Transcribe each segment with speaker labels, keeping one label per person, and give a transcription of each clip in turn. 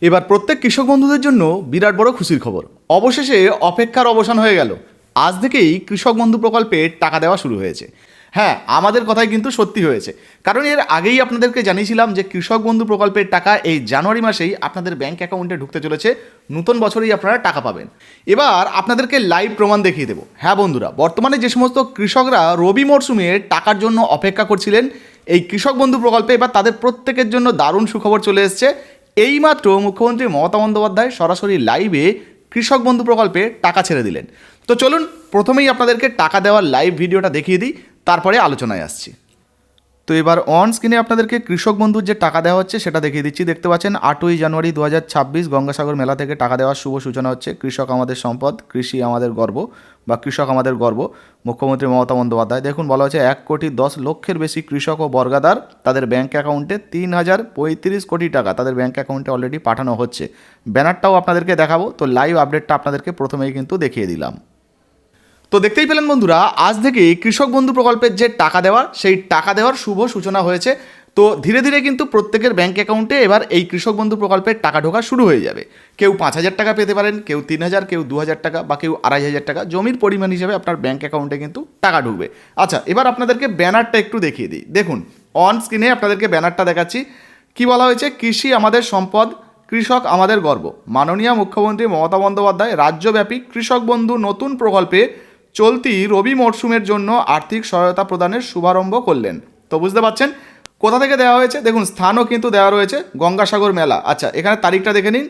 Speaker 1: এবার প্রত্যেক কৃষক বন্ধুদের জন্য বিরাট বড় খুশির খবর। অবশেষে অপেক্ষার অবসান হয়ে গেল। আজ থেকেই কৃষক বন্ধু প্রকল্পে টাকা দেওয়া শুরু হয়েছে। হ্যাঁ আমাদের কথাই কিন্তু সত্যি হয়েছে। কারণ এর আগেই আপনাদেরকে জানিয়েছিলাম যে কৃষক বন্ধু প্রকল্পের টাকা এই জানুয়ারি মাসেই আপনাদের ব্যাংক অ্যাকাউন্টে ঢুকতে চলেছে। নতুন বছরেই আপনারা টাকা পাবেন। এবার আপনাদেরকে লাইভ প্রমাণ দেখিয়ে দেবো। হ্যাঁ বন্ধুরা, বর্তমানে যে সমস্ত কৃষকরা রবি মরশুমে টাকার জন্য অপেক্ষা করছিলেন, এই কৃষক বন্ধু প্রকল্পে এবার তাদের প্রত্যেকের জন্য দারুণ সুখবর চলে এসছে। এইমাত্র মুখ্যমন্ত্রী মমতা বন্দ্যোপাধ্যায় সরাসরি লাইভে কৃষক বন্ধু প্রকল্পে টাকা ছেড়ে দিলেন। তো চলুন, প্রথমেই আপনাদেরকে টাকা দেওয়ার লাইভ ভিডিওটা দেখিয়ে দিই, তারপরে আলোচনায় আসছি। তো এবার অন স্ক্রিনে আপনাদেরকে কৃষক বন্ধুর যে টাকা দেওয়া হচ্ছে সেটা দেখিয়ে দিচ্ছি। দেখতে পাচ্ছেন, আটই জানুয়ারি দু হাজার ছাব্বিশ গঙ্গাসাগর মেলা থেকে টাকা দেওয়ার শুভ সূচনা হচ্ছে। কৃষক আমাদের সম্পদ, কৃষি আমাদের গর্ব বা কৃষক আমাদের গর্ব। মুখ্যমন্ত্রী মমতা বন্দ্যোপাধ্যায়, দেখুন বলা হচ্ছে এক কোটি দশ লক্ষের বেশি কৃষক ও বর্গাদার তাদের ব্যাঙ্ক অ্যাকাউন্টে তিন হাজার পঁয়ত্রিশ কোটি টাকা তাদের ব্যাঙ্ক অ্যাকাউন্টে অলরেডি পাঠানো হচ্ছে। ব্যানারটাও আপনাদেরকে দেখাবো, তো লাইভ আপডেটটা আপনাদেরকে প্রথমেই কিন্তু দেখিয়ে দিলাম। তো দেখতেই পেলেন বন্ধুরা, আজ থেকে কৃষক বন্ধু প্রকল্পের যে টাকা দেওয়ার, সেই টাকা দেওয়ার শুভ সূচনা হয়েছে। তো ধীরে ধীরে কিন্তু প্রত্যেকের ব্যাঙ্ক অ্যাকাউন্টে এবার এই কৃষক বন্ধু প্রকল্পের টাকা ঢোকা শুরু হয়ে যাবে। কেউ পাঁচ হাজার টাকা পেতে পারেন, কেউ তিন হাজার, কেউ দু হাজার টাকা বা কেউ আড়াই হাজার টাকা। জমির পরিমাণ হিসেবে আপনার ব্যাঙ্ক অ্যাকাউন্টে কিন্তু টাকা ঢুকবে। আচ্ছা এবার আপনাদেরকে ব্যানারটা একটু দেখিয়ে দিই। দেখুন অন স্ক্রিনে আপনাদেরকে ব্যানারটা দেখাচ্ছি। কি বলা হয়েছে? কৃষি আমাদের সম্পদ, কৃষক আমাদের গর্ব। মাননীয় মুখ্যমন্ত্রী মমতা বন্দ্যোপাধ্যায় রাজ্যব্যাপী কৃষক বন্ধু নতুন প্রকল্পে চলতি রবি মরশুমের জন্য আর্থিক সহায়তা প্রদানের শুভারম্ভ করলেন। তো বুঝতে পারছেন? কোথা থেকে দেওয়া হয়েছে? দেখুন, স্থানও কিন্তু দেওয়া রয়েছে, গঙ্গাসাগর মেলা। আচ্ছা এখানে তারিখটা দেখে নিন,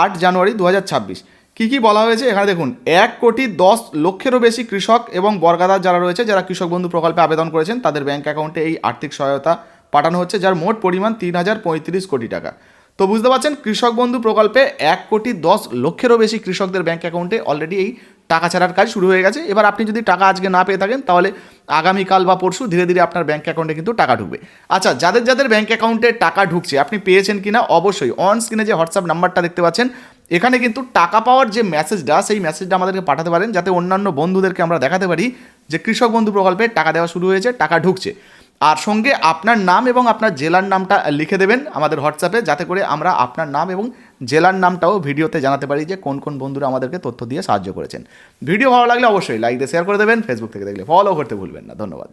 Speaker 1: আট জানুয়ারি দু হাজার ছাব্বিশ। কী কী বলা হয়েছে? এখানে দেখুন, এক কোটি দশ লক্ষেরও বেশি কৃষক এবং বর্গাদার যারা রয়েছে, যারা কৃষক বন্ধু প্রকল্পে আবেদন করেছেন, তাদের ব্যাংক অ্যাকাউন্টে এই আর্থিক সহায়তা পাঠানো হচ্ছে, যার মোট পরিমাণ তিন হাজার পঁয়ত্রিশ কোটি টাকা। তো বুঝতে পারছেন, কৃষক বন্ধু প্রকল্পে এক কোটি দশ লক্ষেরও বেশি কৃষকদের ব্যাংক অ্যাকাউন্টে অলরেডি এই টাকা ছাড়ার কাজ শুরু হয়ে গেছে। এবার আপনি যদি টাকা আজকে না পেয়ে থাকেন, তাহলে আগামীকাল বা পরশু ধীরে ধীরে আপনার ব্যাঙ্ক অ্যাকাউন্টে কিন্তু টাকা ঢুকবে। আচ্ছা যাদের যাদের ব্যাঙ্ক অ্যাকাউন্টে টাকা ঢুকছে, আপনি পেয়েছেন কিনা? অবশ্যই। অন স্ক্রিনে যে হোয়াটসঅ্যাপ নাম্বারটা দেখতে পাচ্ছেন, এখানে কিন্তু টাকা পাওয়ার যে মেসেজটা সেই মেসেজটা আমাদেরকে পাঠাতে পারেন, যাতে অন্যান্য বন্ধুদেরকে আমরা দেখাতে পারি যে কৃষক বন্ধু প্রকল্পে টাকা দেওয়া শুরু হয়েছে, টাকা ঢুকছে। আর সঙ্গে আপনার নাম এবং আপনার জেলার নামটা লিখে দেবেন আমাদের হোয়াটসঅ্যাপে যাতে করে আমরা আপনার নাম এবং জেলার নামটাও ভিডিওতে জানাতে পারি যে কোন কোন বন্ধুরা আমাদেরকে তথ্য দিয়ে সাহায্য করেছেন। ভিডিও ভালো লাগলে অবশ্যই লাইক দিয়ে শেয়ার করে দেবেন ফেসবুক থেকে দেখলে ফলো করতে ভুলবেন না। ধন্যবাদ।